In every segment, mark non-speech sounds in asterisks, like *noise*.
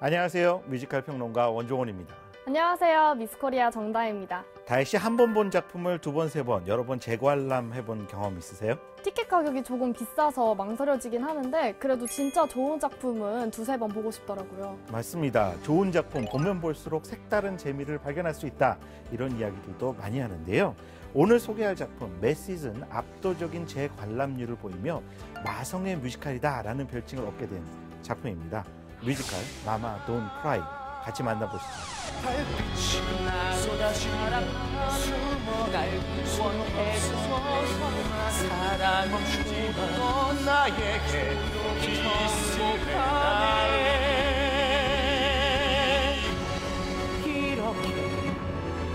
안녕하세요. 뮤지컬 평론가 원종원입니다. 안녕하세요. 미스코리아 정다혜입니다. 다혜 씨 한 번 본 작품을 두 번, 세 번, 여러 번 재관람 해본 경험 있으세요? 티켓 가격이 조금 비싸서 망설여지긴 하는데 그래도 진짜 좋은 작품은 두세 번 보고 싶더라고요. 맞습니다. 좋은 작품 보면 볼수록 색다른 재미를 발견할 수 있다. 이런 이야기들도 많이 하는데요. 오늘 소개할 작품 매 시즌 압도적인 재관람률을 보이며 마성의 뮤지컬이다라는 별칭을 얻게 된 작품입니다. 뮤지컬 마마 돈 크라이 같이 만나보시죠.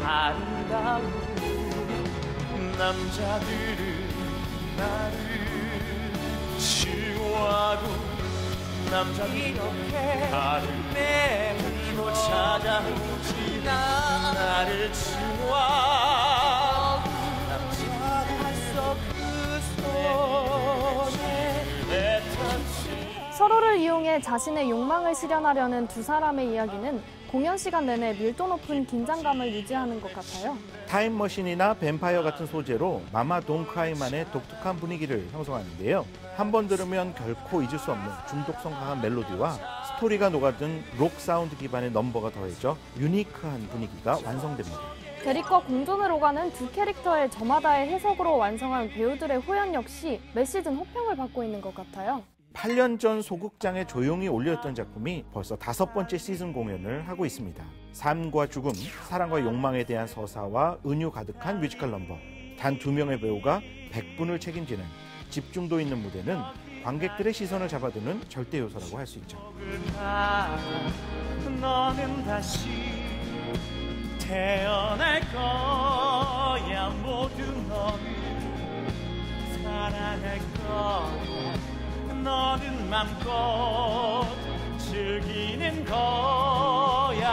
아름다운 남자들은 나를 싫어하고 남자들은 이렇게 나를 매일로 찾아오지 나를 터치 서로를 이용해 자신의 욕망을 실현하려는 두 사람의 이야기는 공연 시간 내내 밀도 높은 긴장감을 유지하는 것 같아요. 타임머신이나 뱀파이어 같은 소재로 마마 돈 크라이만의 독특한 분위기를 형성하는데요. 한 번 들으면 결코 잊을 수 없는 중독성 강한 멜로디와 스토리가 녹아든 록 사운드 기반의 넘버가 더해져 유니크한 분위기가 완성됩니다. 대립과 공존을 오가는 두 캐릭터의 저마다의 해석으로 완성한 배우들의 호연 역시 매 시즌 호평을 받고 있는 것 같아요. 8년 전 소극장에 조용히 올렸던 작품이 벌써 다섯 번째 시즌 공연을 하고 있습니다. 삶과 죽음, 사랑과 욕망에 대한 서사와 은유 가득한 뮤지컬 넘버. 단 두 명의 배우가 100분을 책임지는 집중도 있는 무대는 관객들의 시선을 잡아두는 절대 요소라고 할 수 있죠. 태어날 거야 모두 너는 사랑할 거야 너는 맘껏 즐기는 거야.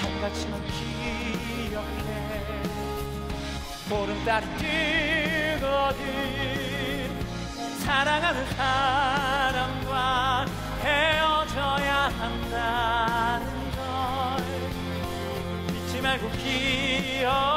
한 가지만 기억해. 보름달이 뜨거든. 사랑하는 사람과 헤어져야 한다는 걸 잊지 말고 기억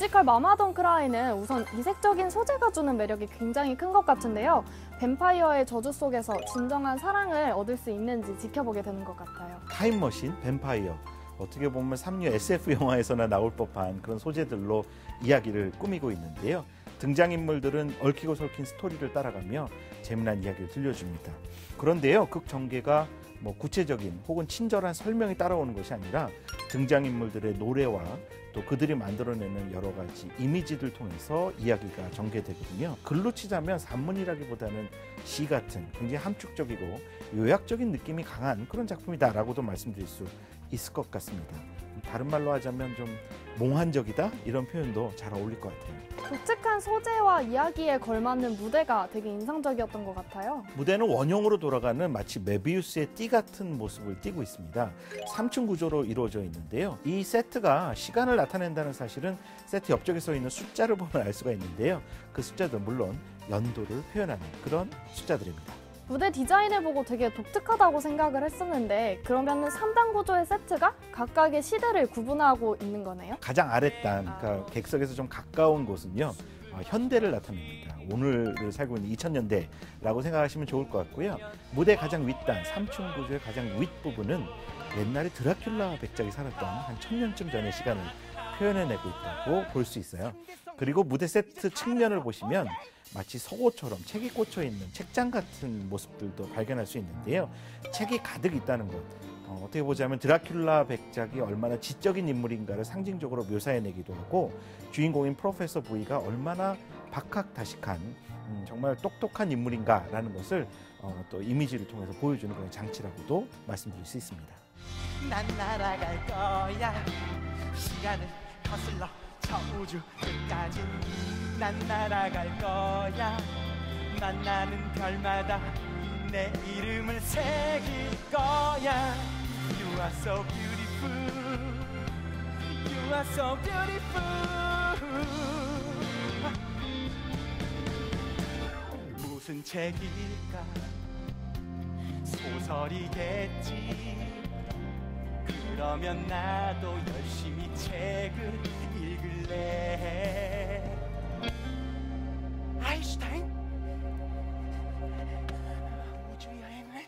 뮤지컬 마마돈 크라이는 우선 이색적인 소재가 주는 매력이 굉장히 큰 것 같은데요. 뱀파이어의 저주 속에서 진정한 사랑을 얻을 수 있는지 지켜보게 되는 것 같아요. 타임머신, 뱀파이어. 어떻게 보면 삼류 SF 영화에서나 나올 법한 그런 소재들로 이야기를 꾸미고 있는데요. 등장인물들은 얽히고 설킨 스토리를 따라가며 재미난 이야기를 들려줍니다. 그런데요, 극 전개가 뭐 구체적인 혹은 친절한 설명이 따라오는 것이 아니라 등장인물들의 노래와 또 그들이 만들어내는 여러 가지 이미지들 통해서 이야기가 전개되거든요. 글로 치자면 산문이라기보다는 시 같은 굉장히 함축적이고 요약적인 느낌이 강한 그런 작품이다라고도 말씀드릴 수 있을 것 같습니다. 다른 말로 하자면 좀 몽환적이다 이런 표현도 잘 어울릴 것 같아요. 독특한 소재와 이야기에 걸맞는 무대가 되게 인상적이었던 것 같아요. 무대는 원형으로 돌아가는 마치 메비우스의 띠 같은 모습을 띠고 있습니다. 3층 구조로 이루어져 있는데요. 이 세트가 시간을 나타낸다는 사실은 세트 옆쪽에 서 있는 숫자를 보면 알 수가 있는데요. 그 숫자도 물론 연도를 표현하는 그런 숫자들입니다. 무대 디자인을 보고 되게 독특하다고 생각을 했었는데 그러면 은 3단 구조의 세트가 각각의 시대를 구분하고 있는 거네요? 가장 아랫단, 그러니까 객석에서 좀 가까운 곳은요. 어, 현대를 나타냅니다. 오늘을 살고 있는 2000년대라고 생각하시면 좋을 것 같고요. 무대 가장 윗단, 3층 구조의 가장 윗부분은 옛날에 드라큘라 백작이 살았던 한 천년쯤 전의 시간을 표현해내고 있다고 볼 수 있어요. 그리고 무대 세트 측면을 보시면 마치 속옷처럼 책이 꽂혀 있는 책장 같은 모습들도 발견할 수 있는데요. 책이 가득 있다는 것. 어, 떻게 보자면 드라큘라 백작이 얼마나 지적인 인물인가를 상징적으로 묘사해내기도 하고 주인공인 프로페서 V가 얼마나 박학다식한 음, 정말 똑똑한 인물인가라는 것을 어, 또 이미지를 통해서 보여주는 그런 장치라고도 말씀드릴 수 있습니다. 난 날아갈 거야 시간을 거슬러 저 우주 끝까지 난 날아갈 거야. 만나는 별마다 내 이름을 새길 거야. You are so beautiful. Are so beautiful. 무슨 책일까? 소설이겠지 그러면 나도 열심히 책을 읽을래. 아인슈타인? 우주 여행을?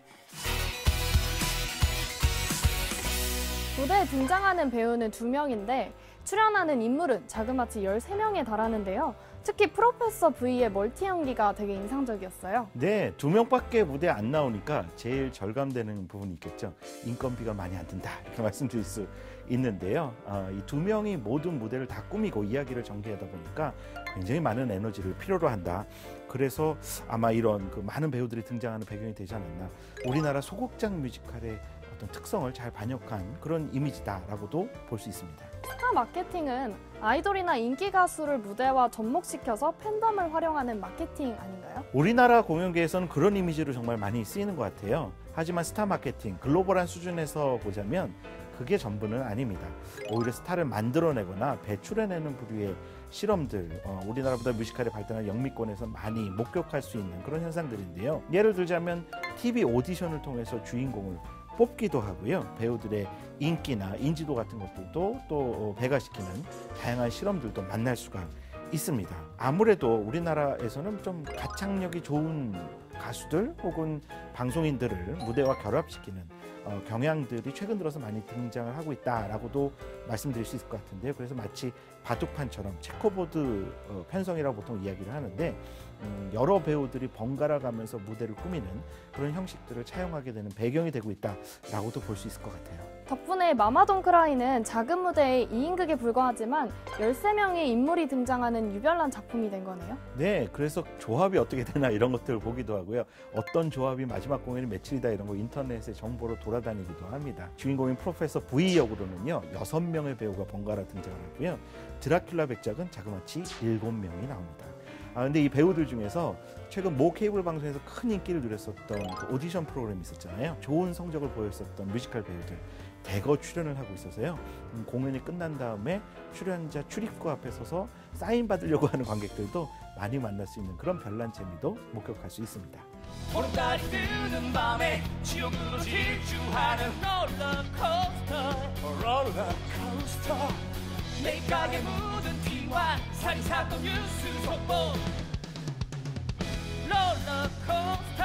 무대에 등장하는 배우는 두 명인데 출연하는 인물은 자그마치 13명에 달하는데요. 특히 프로페서 V의 멀티 연기가 되게 인상적이었어요. 네, 두 명밖에 무대에 안 나오니까 제일 절감되는 부분이 있겠죠. 인건비가 많이 안 든다 이렇게 *laughs* 말씀드릴 수 있는데요. 어, 이두 명이 모든 무대를 다 꾸미고 이야기를 전개하다 보니까 굉장히 많은 에너지를 필요로 한다. 그래서 아마 이런 그 많은 배우들이 등장하는 배경이 되지 않았나. 우리나라 소극장 뮤지컬의 어떤 특성을 잘 반영한 그런 이미지다라고도 볼 수 있습니다. 스타 마케팅은 아이돌이나 인기 가수를 무대와 접목시켜서 팬덤을 활용하는 마케팅 아닌가요? 우리나라 공연계에서는 그런 이미지로 정말 많이 쓰이는 것 같아요. 하지만 스타 마케팅, 글로벌한 수준에서 보자면 그게 전부는 아닙니다. 오히려 스타를 만들어내거나 배출해내는 부류의 실험들, 어, 우리나라보다 뮤지컬이 발달한 영미권에서 많이 목격할 수 있는 그런 현상들인데요. 예를 들자면 TV 오디션을 통해서 주인공을 뽑기도 하고요. 배우들의 인기나 인지도 같은 것들도 또 어, 배가시키는 다양한 실험들도 만날 수가 있습니다. 아무래도 우리나라에서는 좀 가창력이 좋은 가수들 혹은 방송인들을 무대와 결합시키는 어, 경향들이 최근 들어서 많이 등장을 하고 있다라고도 말씀드릴 수 있을 것 같은데요. 그래서 마치 바둑판처럼 체커보드 어, 편성이라고 보통 이야기를 하는데 음, 여러 배우들이 번갈아 가면서 무대를 꾸미는 그런 형식들을 차용하게 되는 배경이 되고 있다라고도 볼 수 있을 것 같아요. 덕분에 마마돈 크라이는 작은 무대의 2인극에 불과하지만 13명의 인물이 등장하는 유별난 작품이 된 거네요. 네, 그래서 조합이 어떻게 되나 이런 것들을 보기도 하고요. 어떤 조합이 마지막 공연이 며칠이다 이런 거 인터넷에 정보로 돌아다니기도 합니다. 주인공인 프로페서 V 역으로는요, 여섯 명의 배우가 번갈아 등장을 하고요. 드라큘라 백작은 자그마치 일곱 명이 나옵니다. 아, 근데 이 배우들 중에서 최근 모 케이블 방송에서 큰 인기를 누렸었던 그 오디션 프로그램이 있었잖아요. 좋은 성적을 보였었던 뮤지컬 배우들 대거 출연을 하고 있어서요. 음, 공연이 끝난 다음에 출연자 출입구 앞에 서서 사인 받으려고 하는 관객들도 많이 만날 수 있는 그런 별난 재미도 목격할 수 있습니다. 보름달이 뜨는 밤에 지옥으로 질주하는 롤러코스터 롤러코스터 내 가게 묻은 피 와 살인 사건 뉴스 속보. 롤러코스터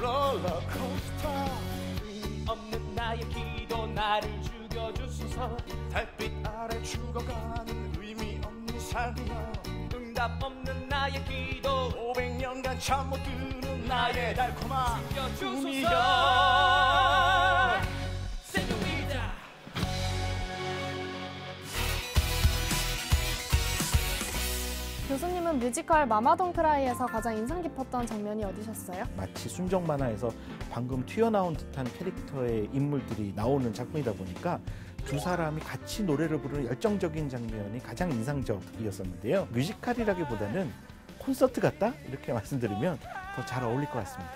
롤러코스터. 없는 나의 기도 나를 죽여주소서. 달빛 아래 죽어가는 의미 없는 삶이여. 응답 없는 나의 기도 500년간 잠 못 드는 나의 달콤한 꿈이여 교수님은 뮤지컬 마마돈 크라이에서 가장 인상 깊었던 장면이 어디셨어요? 마치 순정 만화에서 방금 튀어나온 듯한 캐릭터의 인물들이 나오는 작품이다 보니까 두 사람이 같이 노래를 부르는 열정적인 장면이 가장 인상적이었었는데요. 뮤지컬이라기보다는 콘서트 같다? 이렇게 *laughs* 말씀드리면 더 잘 어울릴 것 같습니다.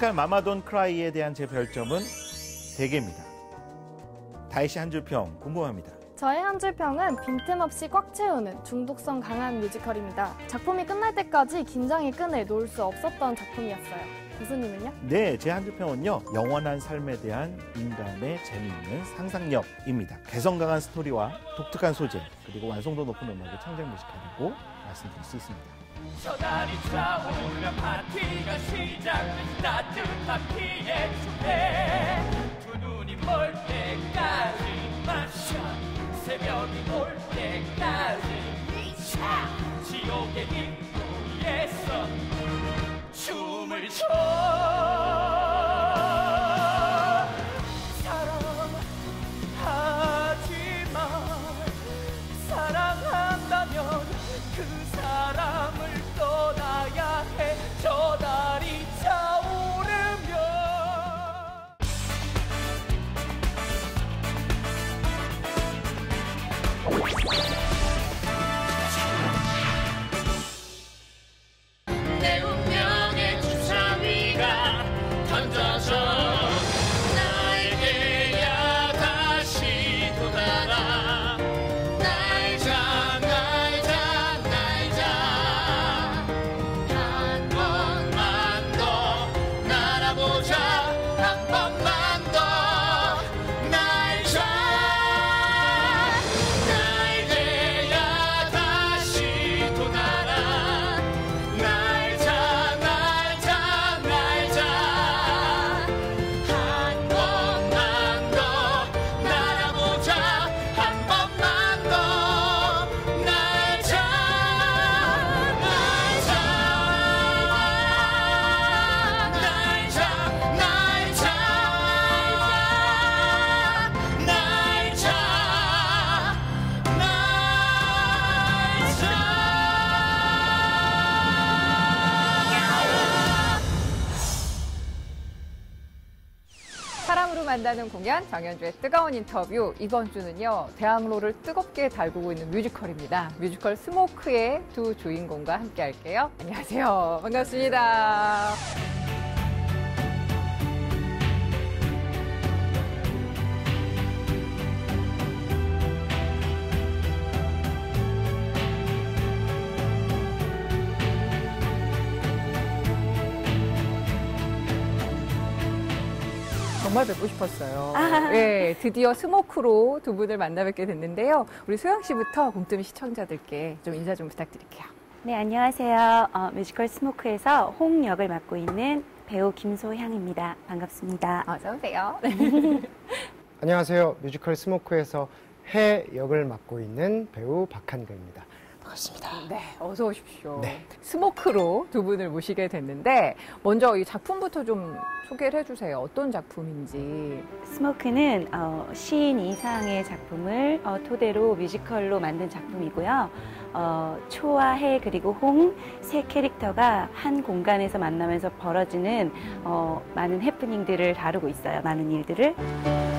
뮤지컬 마마돈 크라이에 대한 제 별점은 3개입니다. 다이씨 한 줄 평 궁금합니다. 저의 한 줄 평은 빈틈없이 꽉 채우는 중독성 강한 뮤지컬입니다. 작품이 끝날 때까지 긴장의 끈을 놓을 수 없었던 작품이었어요. 교수님은요? 네, 제 한 줄 평은요. 영원한 삶에 대한 인간의 재미있는 상상력입니다. 개성 강한 스토리와 독특한 소재, 그리고 완성도 높은 음악의 창작 뮤지컬이라고 말씀드릴 수 있습니다. 저달이 차오르면 파티가 시작된 따뜻한 피의 축제 두 눈이 멀 때까지 마셔. 새벽이 올 때까지 미차 지옥의 입구에서 춤을 춰 만나는 공연 정현주의 뜨거운 인터뷰. 이번 주는요 대학로를 뜨겁게 달구고 있는 뮤지컬입니다. 뮤지컬 스모크의 두 주인공과 함께 할게요. 안녕하세요. 반갑습니다 정말 뵙고 싶었어요. 네, 드디어 스모크로 두 분을 만나 뵙게 됐는데요. 우리 소영 씨부터 공뜸 시청자들께 좀 인사 좀 부탁드릴게요. 네, 안녕하세요. 어, 뮤지컬 스모크에서 홍 역을 맡고 있는 배우 김소향입니다. 반갑습니다. 어서 오세요. *laughs* 안녕하세요. 뮤지컬 스모크에서 해 역을 맡고 있는 배우 박한글입니다. 반갑습니다. 네, 어서 오십시오. 네. 스모크로 두 분을 모시게 됐는데 먼저 이 작품부터 좀 소개를 해주세요. 어떤 작품인지. 스모크는 어, 시인 이상의 작품을 어, 토대로 뮤지컬로 만든 작품이고요. 어, 초와 해 그리고 홍 세 캐릭터가 한 공간에서 만나면서 벌어지는 어, 많은 해프닝들을 다루고 있어요. 많은 일들을.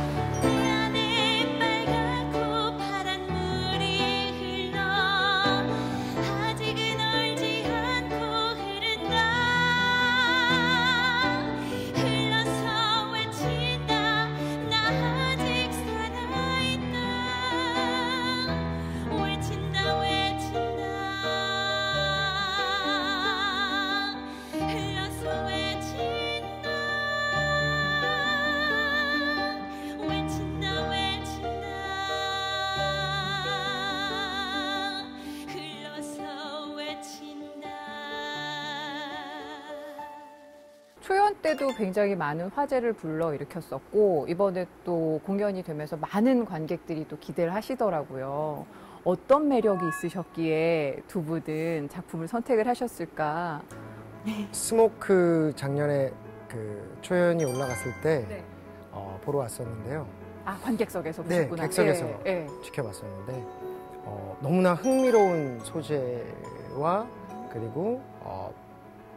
때도 굉장히 많은 화제를 불러 일으켰었고 이번에 또 공연이 되면서 많은 관객들이 또 기대를 하시더라고요. 어떤 매력이 있으셨기에 두 분은 작품을 선택을 하셨을까? 스모크 작년에 그 초연이 올라갔을 때 네. 어, 보러 왔었는데요. 아 관객석에서 네, 보셨구나. 객석에서. 예, 예. 지켜봤었는데 어, 너무나 흥미로운 소재와 그리고 어,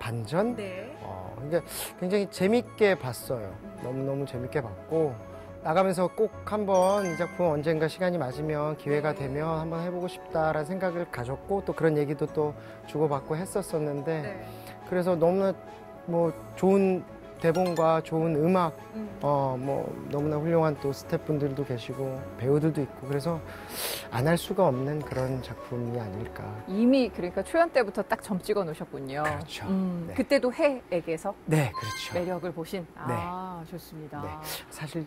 반전 네. 어, 그러니까 굉장히 재밌게 봤어요. 너무너무 재밌게 봤고 나가면서 꼭 한번 이 작품 언젠가 시간이 맞으면 기회가 네. 되면 한번 해보고 싶다라는 생각을 가졌고 또 그런 얘기도 또 주고받고 했었었는데 네. 그래서 너무나 뭐 좋은 대본과 좋은 음악, 음. 어, 뭐, 너무나 훌륭한 또 스태프분들도 계시고, 배우들도 있고, 그래서 안 할 수가 없는 그런 작품이 아닐까. 이미 그러니까 초연 때부터 딱 점 찍어 놓으셨군요. 그렇죠. 음, 네. 그때도 해에게서 네, 그렇죠. 매력을 보신. 아, 좋습니다. 네. 사실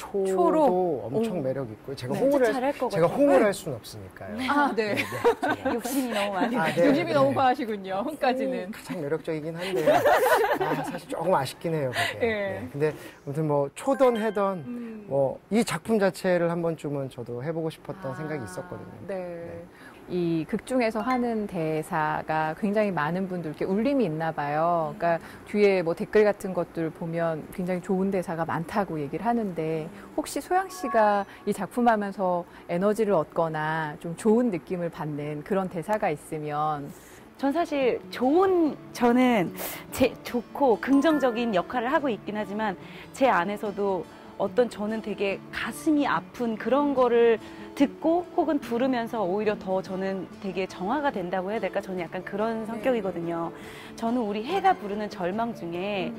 초도 초로? 엄청 오. 매력 있고, 제가 네. 홍을 할, 잘할 것 제가. 홍을 할 수는 없으니까요. 아, 네. 네, 네, 제가. *laughs* 욕심이 너무 많이 아, 네, 네. 너무 과하시군요. 홍까지는. 가장 매력적이긴 한데요. *laughs* 아, 사실 조금 아쉽긴 해요, 그게. 예. 네. 근데 아무튼 뭐 초던 해던 음. 뭐이 작품 자체를 한 번쯤은 저도 해보고 싶었던 아, 생각이 있었거든요. 네. 이 극 중에서 하는 대사가 굉장히 많은 분들께 울림이 있나 봐요. 그러니까 뒤에 뭐 댓글 같은 것들 보면 굉장히 좋은 대사가 많다고 얘기를 하는데 혹시 소양 씨가 이 작품 하면서 에너지를 얻거나 좀 좋은 느낌을 받는 그런 대사가 있으면 전 사실 좋은 저는 제 좋고 긍정적인 역할을 하고 있긴 하지만 제 안에서도 어떤 저는 되게 가슴이 아픈 그런 거를 듣고 혹은 부르면서 오히려 더 저는 되게 정화가 된다고 해야 될까 저는 약간 그런 성격이거든요. 저는 우리 해가 부르는 절망 중에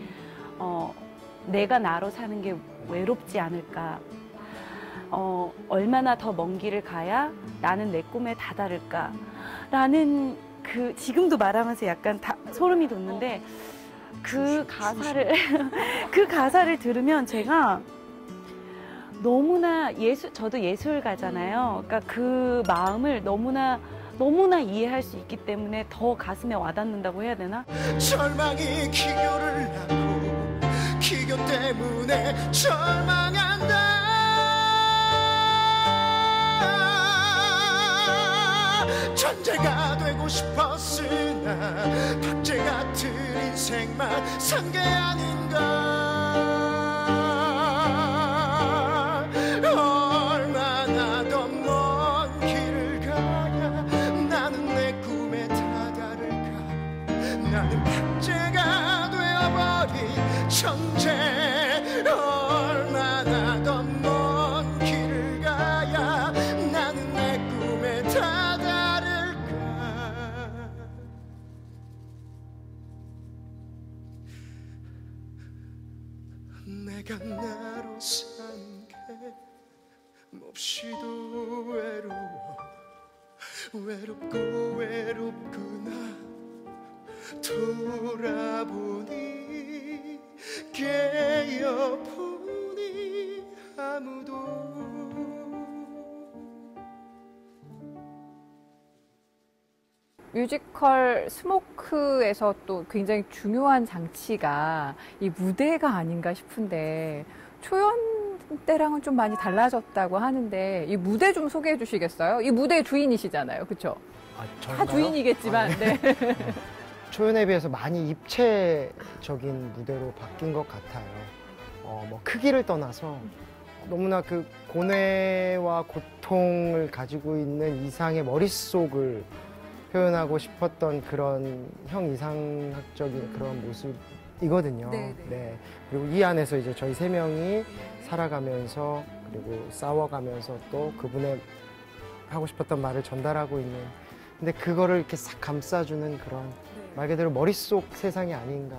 어, 내가 나로 사는 게 외롭지 않을까. 어, 얼마나 더 먼 길을 가야 나는 내 꿈에 다다를까. 라는 그, 지금도 말하면서 약간 다, 소름이 돋는데 그 가사를, *laughs* 그 가사를 들으면 제가 너무나 예술, 저도 예술가잖아요. 그러니까 그 마음을 너무나, 너무나 이해할 수 있기 때문에 더 가슴에 와닿는다고 해야 되나? 절망이 기교를 낳고 기교 때문에 절망한다 천재가 되고 싶었으나 박제 같은 인생만 산 게 아닌가 천재 얼마나 더 먼 길을 가야 나는 내 꿈에 다다를까? 내가 나로 산 게 몹시도 외로워 외롭고 외롭구나. 돌아보니 깨어보니 아무도 뮤지컬 스모크에서 또 굉장히 중요한 장치가 이 무대가 아닌가 싶은데 초연 때랑은 좀 많이 달라졌다고 하는데 이 무대 좀 소개해 주시겠어요? 이 무대 주인이시잖아요. 그렇죠? 아, 다? 주인이겠지만 아, 네. *laughs* 초연에 비해서 많이 입체적인 무대로 바뀐 것 같아요. 어, 뭐 크기를 떠나서 너무나 그 고뇌와 고통을 가지고 있는 이상의 머릿속을 표현하고 싶었던 그런 형 이상학적인 그런 모습이거든요. 네, 네. 네. 그리고 이 안에서 이제 저희 세 명이 살아가면서 그리고 싸워가면서 또 그분의 하고 싶었던 말을 전달하고 있는 근데 그거를 이렇게 싹 감싸주는 그런 말 그대로 머릿속 세상이 아닌가.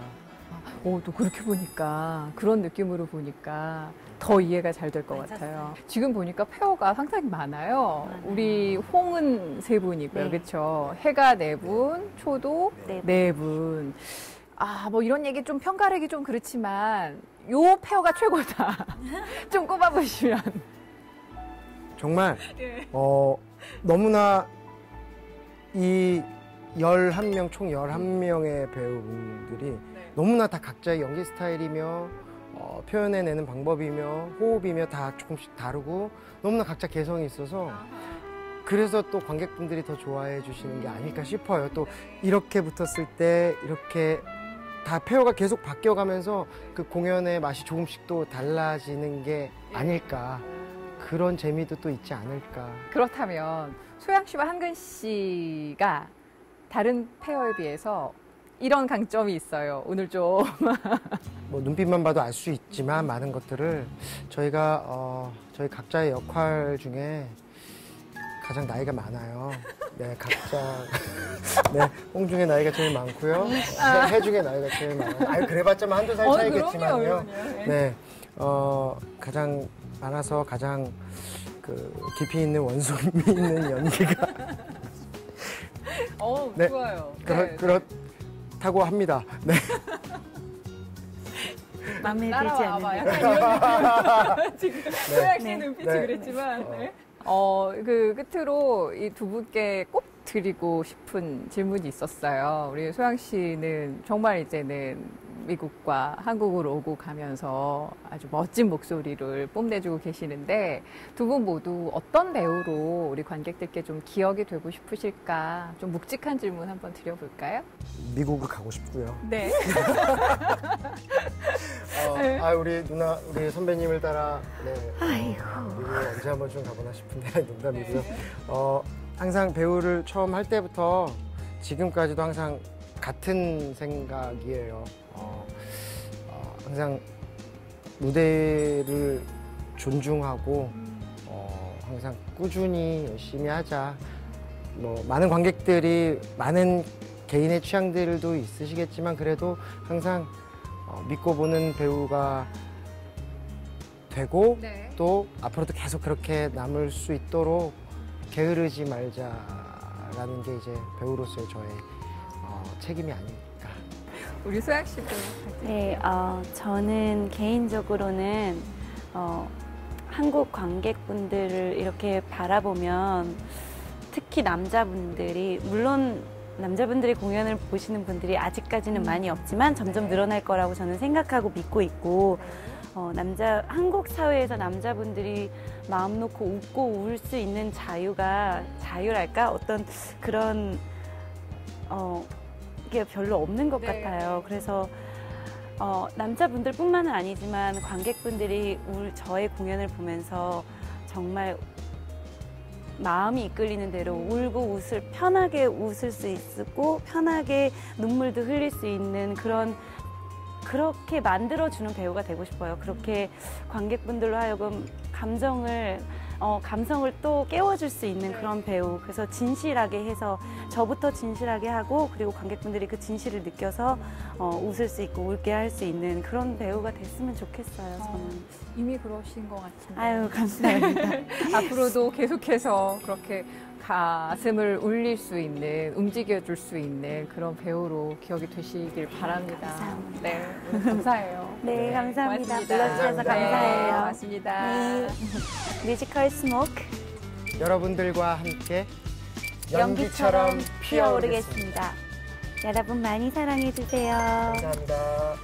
오, 또 그렇게 보니까 그런 느낌으로 보니까 더 이해가 잘 될 것 같아요. 지금 보니까 페어가 상당히 많아요. 많아요. 우리 홍은 세 분이고요, 네. 그렇죠? 해가 네 분, 초도 네. 네 분. 아, 뭐 이런 얘기 좀 편가르기 좀 그렇지만 요 페어가 최고다. *laughs* 좀 꼽아보시면. 정말 어 너무나 이 11명 총 11명의 배우분들이 너무나 다 각자의 연기 스타일이며 어, 표현해내는 방법이며 호흡이며 다 조금씩 다르고 너무나 각자 개성이 있어서 그래서 또 관객분들이 더 좋아해 주시는 게 아닐까 싶어요. 또 이렇게 붙었을 때 이렇게 다 페어가 계속 바뀌어가면서 그 공연의 맛이 조금씩 또 달라지는 게 아닐까. 그런 재미도 또 있지 않을까. 그렇다면 소양 씨와 한근 씨가 다른 페어에 비해서 이런 강점이 있어요. 오늘 좀 *laughs* 뭐 눈빛만 봐도 알 수 있지만 많은 것들을 저희가 어, 저희 각자의 역할 중에 가장 나이가 많아요. 네, 각자 *laughs* 네, 홍중의 나이가 제일 많고요. 해- 해중의 나이가 제일 많아요. 아유, 그래봤자 뭐 한두 살 어, 차이겠지만요. 그럼요, 그럼요. 네. 네, 어, 가장 많아서 가장 그 깊이 있는 원숭이 있는 연기가 *laughs* 어, 네. 좋아요. 그렇, 네. 그렇다고 합니다. 네. *laughs* 마음에 들지. 않는데. 약간 지금 소양 씨 네. 눈빛이 네. 그랬지만. 네. 어, 그 끝으로 이 두 분께 꼭 드리고 싶은 질문이 있었어요. 우리 소양 씨는 정말 이제는 미국과 한국을 오고 가면서 아주 멋진 목소리를 뽐내주고 계시는데 두 분 모두 어떤 배우로 우리 관객들께 좀 기억이 되고 싶으실까? 좀 묵직한 질문 한번 드려볼까요? 미국을 가고 싶고요. 네. *laughs* 어, 네. 아 우리 누나 우리 선배님을 따라 네. 아이고. 미국 언제 한번 좀 가보나 싶은데 농담이고요. 어, 항상 배우를 처음 할 때부터 지금까지도 항상 같은 생각이에요. 어, 어, 항상 무대를 존중하고 어, 항상 꾸준히 열심히 하자. 뭐 많은 관객들이 많은 개인의 취향들도 있으시겠지만 그래도 항상 어, 믿고 보는 배우가 되고 네. 또 앞으로도 계속 그렇게 남을 수 있도록 게으르지 말자라는 게 이제 배우로서의 저의 어, 책임이 아닐까. 우리 소양 씨도. 네, 어, 저는 개인적으로는 어, 한국 관객분들을 이렇게 바라보면 특히 남자분들이 물론 남자분들이 공연을 보시는 분들이 아직까지는 많이 없지만 점점 늘어날 거라고 저는 생각하고 믿고 있고 어, 남자 한국 사회에서 남자분들이 마음 놓고 웃고 울 수 있는 자유가 자유랄까 어떤 그런 어, 게 별로 없는 것 네. 같아요. 그래서 어, 남자분들뿐만은 아니지만 관객분들이 울 저의 공연을 보면서 정말 마음이 이끌리는 대로 울고 웃을 편하게 웃을 수 있고 편하게 눈물도 흘릴 수 있는 그런 그렇게 만들어주는 배우가 되고 싶어요. 그렇게 관객분들로 하여금 감정을 어, 감성을 또 깨워줄 수 있는 그런 배우. 그래서 진실하게 해서 저부터 진실하게 하고 그리고 관객분들이 그 진실을 느껴서 어, 웃을 수 있고 울게 할 수 있는 그런 배우가 됐으면 좋겠어요. 저는. 이미 그러신 것 같은데. 아유 감사합니다. *laughs* 앞으로도 계속해서 그렇게 가슴을 울릴 수 있는, 움직여줄 수 있는 그런 배우로 기억이 되시길 바랍니다. 감사합니다. 네, 감사해요. *laughs* 네, 감사합니다. 고맙습니다. 불러주셔서 감사합니다. 감사해요. 네, 고맙습니다. 네. 뮤지컬 스모크 여러분들과 함께 연기처럼 피어오르겠습니다. 피어오르겠습니다. 여러분 많이 사랑해 주세요. 감사합니다.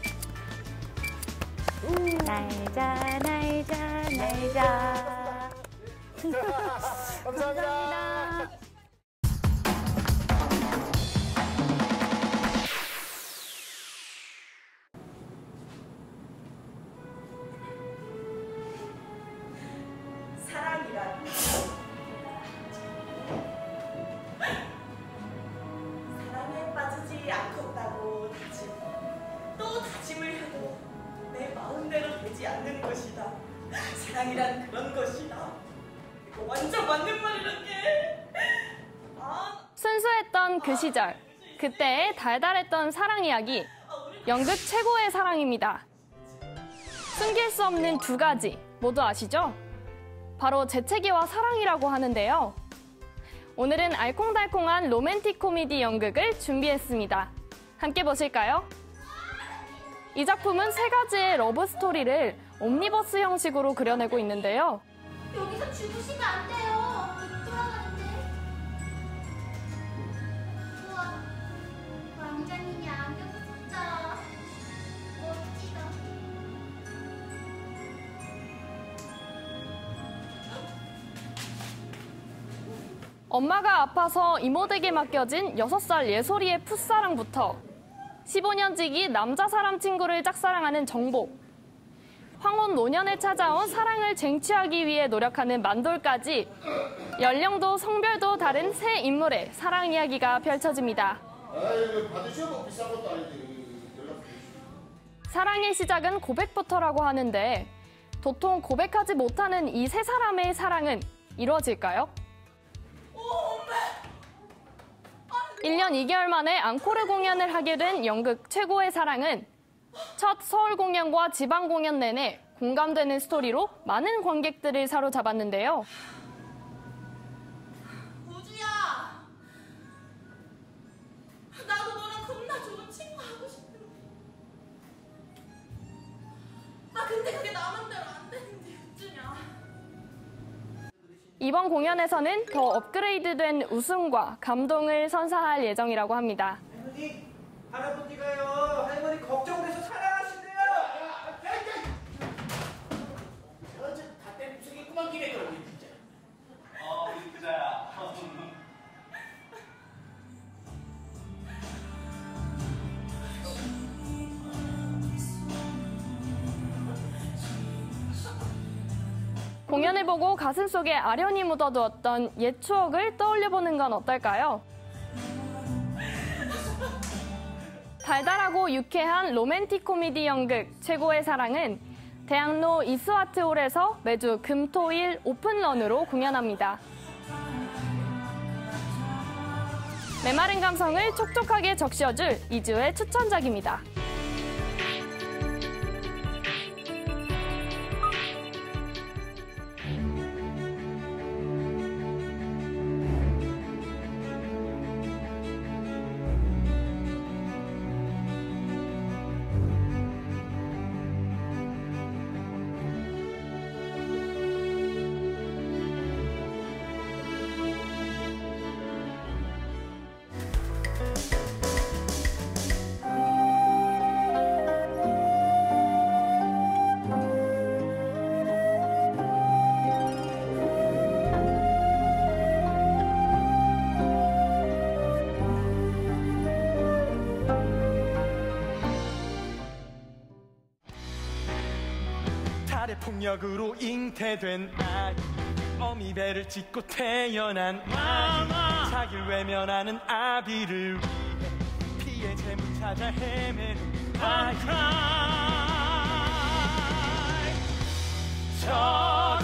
날자 날자 날자. 감사합니다. 사랑이란 시절, 그때의 달달했던 사랑 이야기, 연극 최고의 사랑입니다. 숨길 수 없는 두 가지 모두 아시죠? 바로 재채기와 사랑이라고 하는데요. 오늘은 알콩달콩한 로맨틱 코미디 연극을 준비했습니다. 함께 보실까요? 이 작품은 세 가지의 러브 스토리를 옴니버스 형식으로 그려내고 있는데요. 여기서 죽으시면 안 돼요. 엄마가 아파서 이모에게 맡겨진 6살 예솔이의 풋사랑부터 15년 지기 남자 사람 친구를 짝사랑하는 정복 황혼 노년에 찾아온 사랑을 쟁취하기 위해 노력하는 만돌까지 연령도 성별도 다른 세 인물의 사랑 이야기가 펼쳐집니다. 사랑의 시작은 고백부터라고 하는데 도통 고백하지 못하는 이 세 사람의 사랑은 이루어질까요? 1년 2개월 만에 앙코르 공연을 하게 된 연극 최고의 사랑은 첫 서울 공연과 지방 공연 내내 공감되는 스토리로 많은 관객들을 사로잡았는데요. 우주야 나도 너랑 겁나 좋은 친구 하고 싶은데 아 근데 그게 이번 공연에서는 더 업그레이드된 웃음과 감동을 선사할 예정이라고 합니다. 할머니, 할아버지가요. 할머니 걱정돼서 사랑 공연을 보고 가슴 속에 아련히 묻어두었던 옛 추억을 떠올려보는 건 어떨까요? 달달하고 유쾌한 로맨틱 코미디 연극 최고의 사랑은 대학로 이스와트홀에서 매주 금, 토, 일 오픈런으로 공연합니다. 메마른 감성을 촉촉하게 적셔줄 이주의 추천작입니다. 폭력으로 잉태된 아이 어미 배를 찢고 태어난 아이 자기를 외면하는 아비를 위해 피해 재물 찾아 헤매는 아이. 저